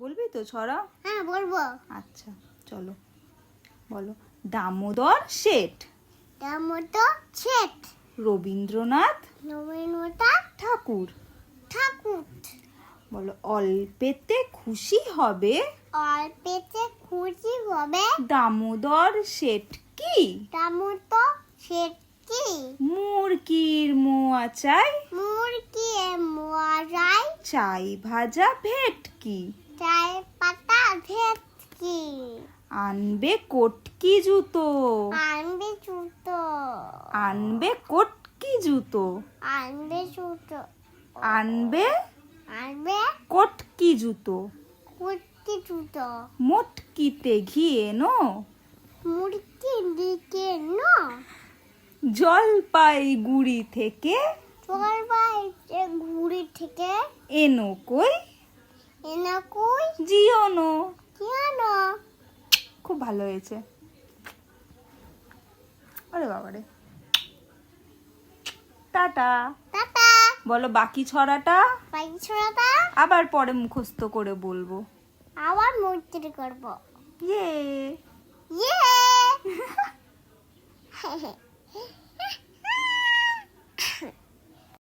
বলবি তো ছড়া? হ্যাঁ বলব। আচ্ছা চলো। বলো দামোদর শেঠ। তার মতো ছেট রবীন্দ্রনাথ ঠাকুর। ঠাকুর। বলো অল্পেতে খুশি হবে? অল্পেতে খুশি হবে। দামোদর শেঠ কি? তার শেঠ কি? মুরগির মোয়া চাই। মুরগি মরাই চাই ভাজা ভেটকি। চাই পাতা ভেটকি। আনবে কটকি জুতো। আনবে জুতো। আনবে কটকি জুতো। আনবে জুতো। আনবে আনবে কটকি জুতো। কুর্তি জুতো। মোটকিতে ঘি এনো। মুরগি দিকে ন জলপাইগুড়ি থেকে ঘুরি থেকে এনো কই? কই জিওনো খুব ভালো হয়েছে। আরে বাবারে। টাটা। টাটা। বলো বাকি ছড়াটা? বাকি ছড়াটা? আবার পরে মুখস্থ করে বলব। আবার মূর্তি করব। ইয়ে।